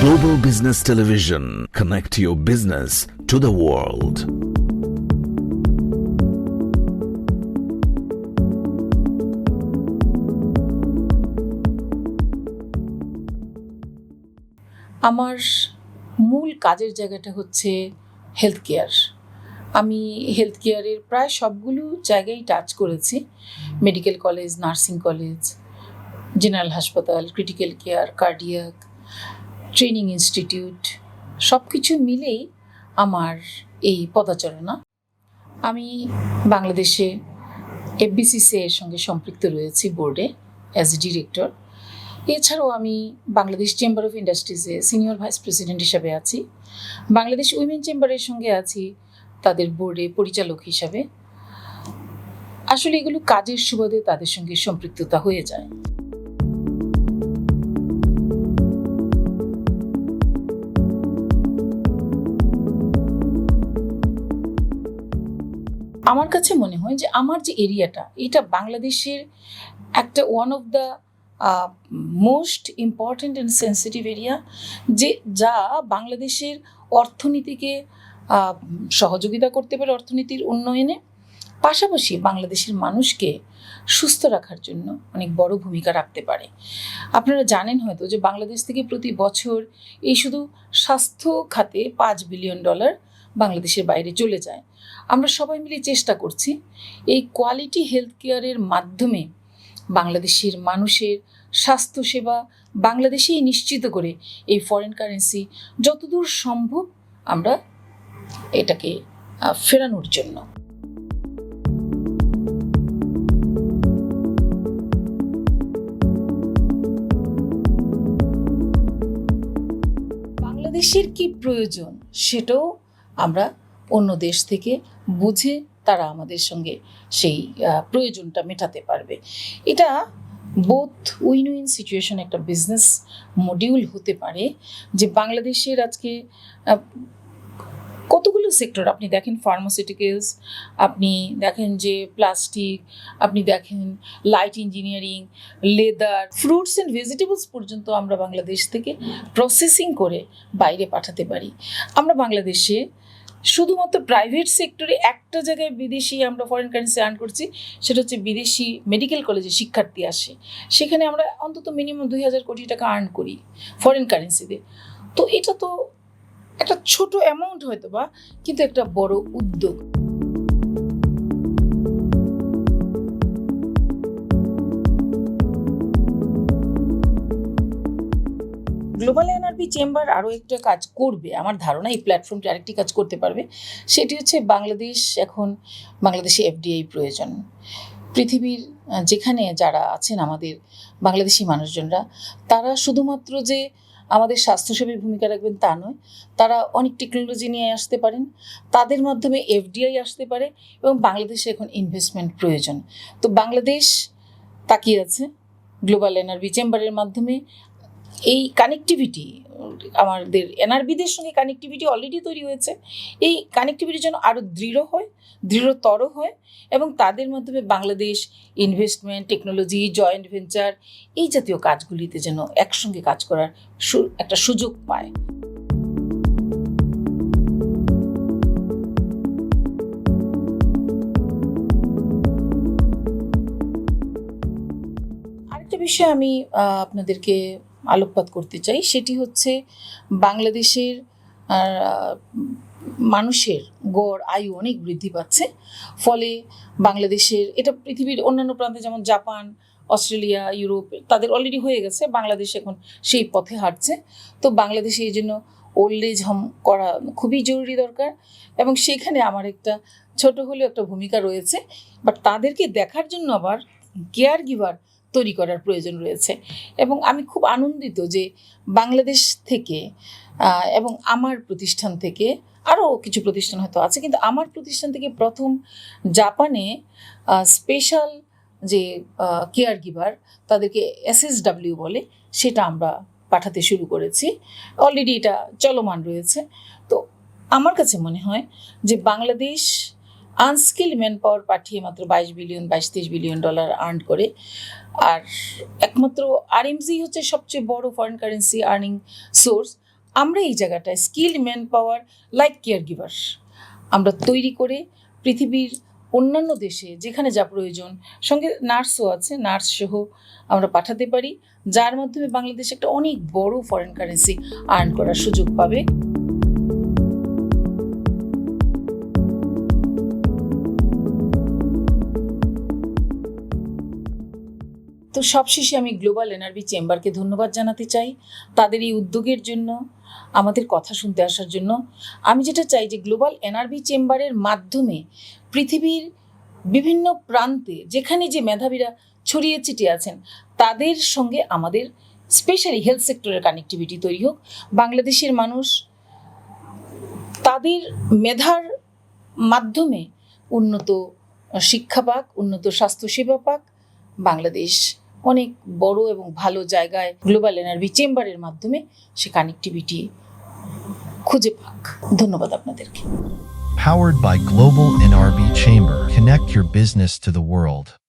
Global Business Television. Connect your business to the world. আমার মূল কাজের জায়গাটা হচ্ছে হেলথ কেয়ার আমি হেলথ কেয়ারের প্রায় সবগুলো জায়গায় টাচ করেছি medical college nursing college general হাসপাতাল critical care cardiac training institute সব কিছু মিলেই আমার এই পদাচারণা। আমি বাংলাদেশে এফবিসিসি এর সঙ্গে সম্পৃক্ত রয়েছি বোর্ডে অ্যাজ এ ডিরেক্টর এছাড়াও আমি বাংলাদেশ চেম্বার অফ ইন্ডাস্ট্রিজে সিনিয়র ভাইস প্রেসিডেন্ট হিসাবে আছি। বাংলাদেশ উইমেন চেম্বারের সঙ্গে আছি তাদের বোর্ডে পরিচালক হিসাবে। আসলে এগুলো কাজের সুবাদে তাদের সঙ্গে সম্পৃক্ততা হয়ে যায়। আমার কাছে মনে হয় যে আমার যে এরিয়াটা, এটা বাংলাদেশের একটা one of the most important and sensitive area যে, যা বাংলাদেশের অর্থনীতিকে সহযোগিতা করতে পারে অর্থনীতির উন্নয়নে। পাশাপাশি বাংলাদেশের মানুষকে সুস্থ রাখার জন্য অনেক বড় ভূমিকা রাখতে পারে। আপনারা জানেন হয়তো যে বাংলাদেশ থেকে প্রতি বছর এই শুধু স্বাস্থ্য খাতে পাঁচ বিলিয়ন ডলার বাংলাদেশের বাইরে চলে যায়। আমরা সবাই মিলে চেষ্টা করছি এই কোয়ালিটি হেলথ কেয়ারের মাধ্যমে বাংলাদেশের মানুষের স্বাস্থ্যসেবা বাংলাদেশেই নিশ্চিত করে এই ফরেন কারেন্সি যতদূর সম্ভব আমরা এটাকে ফেরানোর জন্য। বাংলাদেশের কি প্রয়োজন সেটাও আমরা অন্য দেশ থেকে বুঝে তারা আমাদের সঙ্গে সেই প্রয়োজনটা মেটাতে পারবে। এটা বোথ উইন উইন সিচুয়েশন একটা বিজনেস মডিউল হতে পারে যে বাংলাদেশের আজকে কতগুলো সেক্টর আপনি দেখেন ফার্মাসিউটিক্যালস আপনি দেখেন যে প্লাস্টিক আপনি দেখেন light engineering leather fruits and vegetables পর্যন্ত আমরা বাংলাদেশ থেকে প্রসেসিং করে বাইরে পাঠাতে পারি। আমরা বাংলাদেশে শুধুমাত্র প্রাইভেট সেক্টরে একটা জায়গায় বিদেশি আমরা ফরেন কারেন্সি আর্ন করছি, সেটা হচ্ছে বিদেশি মেডিকেল কলেজে শিক্ষার্থী আসে। সেখানে আমরা অন্তত মিনিমাম দুই হাজার কোটি টাকা আর্ন করি ফরেন কারেন্সিতে তো। এটা তো একটা ছোট অ্যামাউন্ট হয়তো বা কিন্তু একটা বড় উদ্যোগ। গ্লোবাল এনআরবি চেম্বার আরও একটা কাজ করবে, আমার ধারণা এই প্ল্যাটফর্মটি আরেকটি কাজ করতে পারবে, সেটি হচ্ছে বাংলাদেশ এখন বাংলাদেশে এফডিআই প্রয়োজন। পৃথিবীর যেখানে যারা আছেন আমাদের বাংলাদেশি মানুষজনরা, তারা শুধুমাত্র যে আমাদের স্বাস্থ্যসেবী ভূমিকা রাখবেন তা নয়, তারা অনেক টেকনোলজি নিয়ে আসতে পারেন, তাদের মাধ্যমে এফডিআই আসতে পারে এবং বাংলাদেশে এখন ইনভেস্টমেন্ট প্রয়োজন। তো বাংলাদেশ তাকিয়ে আছে গ্লোবাল এনআরবি চেম্বারের মাধ্যমে এই কানেক্টিভিটি আমাদের এনআরবিদের সঙ্গে কানেক্টিভিটি অলরেডি তৈরি হয়েছে। এই কানেক্টিভিটি যেন আরও দৃঢ় হয়, দৃঢ়তর হয় এবং তাদের মাধ্যমে Bangladesh investment technology joint venture এই জাতীয় কাজগুলিতে যেন একসঙ্গে কাজ করার একটা সুযোগ পায়। আরেকটা বিষয় আমি আপনাদেরকে আলোকপাত করতে চাই, সেটি হচ্ছে বাংলাদেশের মানুষের গড় আয়ু অনেক বৃদ্ধি পাচ্ছে। ফলে বাংলাদেশের, এটা পৃথিবীর অন্যান্য প্রান্তে যেমন জাপান, অস্ট্রেলিয়া, ইউরোপ, তাদের অলরেডি হয়ে গেছে, বাংলাদেশ এখন সেই পথে হাঁটছে। তো বাংলাদেশে এই জন্য ওল্ড এজ হোম করা খুবই জরুরি দরকার এবং সেখানে আমার একটা ছোট হলেও একটা ভূমিকা রয়েছে। বাট তাদেরকে দেখার জন্য আবার কেয়ার গিভার তৈরি করার প্রয়োজন রয়েছে। এবং আমি খুব আনন্দিত যে বাংলাদেশ থেকে এবং আমার প্রতিষ্ঠান থেকে আরও কিছু প্রতিষ্ঠান হয়তো আছে, কিন্তু আমার প্রতিষ্ঠান থেকে প্রথম জাপানে স্পেশাল যে কেয়ার গিভার তাদেরকে এসএসডাব্লিউ বলে, সেটা আমরা পাঠাতে শুরু করেছি। অলরেডি এটা চলমান রয়েছে। তো আমার কাছে মনে হয় যে বাংলাদেশ আনস্কিল ম্যান পাওয়ার পাঠিয়ে মাত্র বাইশ বিলিয়ন বাইশ তেইশ বিলিয়ন ডলার আর্ন করে। আর একমাত্র আরএমজি হচ্ছে সবচেয়ে বড় ফরেন কারেন্সি আর্নিং সোর্স আমরা এই জায়গাটায় skill man power like care giver আমরা তৈরি করে পৃথিবীর অন্যান্য দেশে যেখানে যা প্রয়োজন, সঙ্গে নার্সও আছে নার্স সহ আমরা পাঠাতে পারি, যার মাধ্যমে বাংলাদেশ একটা অনেক বড় ফরেন কারেন্সি আর্ন করার সুযোগ পাবে। তো সবশেষে আমি গ্লোবাল এনআরবি চেম্বারকে ধন্যবাদ জানাতে চাই। তাদের এই উদ্যোগের জন্য, আমাদের কথা শুনতে আসার জন্য। আমি যেটা চাই যে গ্লোবাল এনআরবি চেম্বারের মাধ্যমে পৃথিবীর বিভিন্ন প্রান্তে যেখানে যে মেধাবীরা ছড়িয়ে ছিটিয়ে আছেন, তাদের সঙ্গে আমাদের স্পেশালি হেলথ সেক্টরের কানেক্টিভিটি তৈরি হোক। বাংলাদেশের মানুষ তাদের মেধার মাধ্যমে উন্নত শিক্ষা পাক, উন্নত স্বাস্থ্যসেবা পাক, বাংলাদেশ অনেক বড় এবং ভালো জায়গায় গ্লোবাল এনার্জি চেম্বারের মাধ্যমে সে কানেক্টিভিটি খুঁজে পাক ধন্যবাদ আপনাদেরকে Powered by Global NRB Chamber. Connect your business to the world.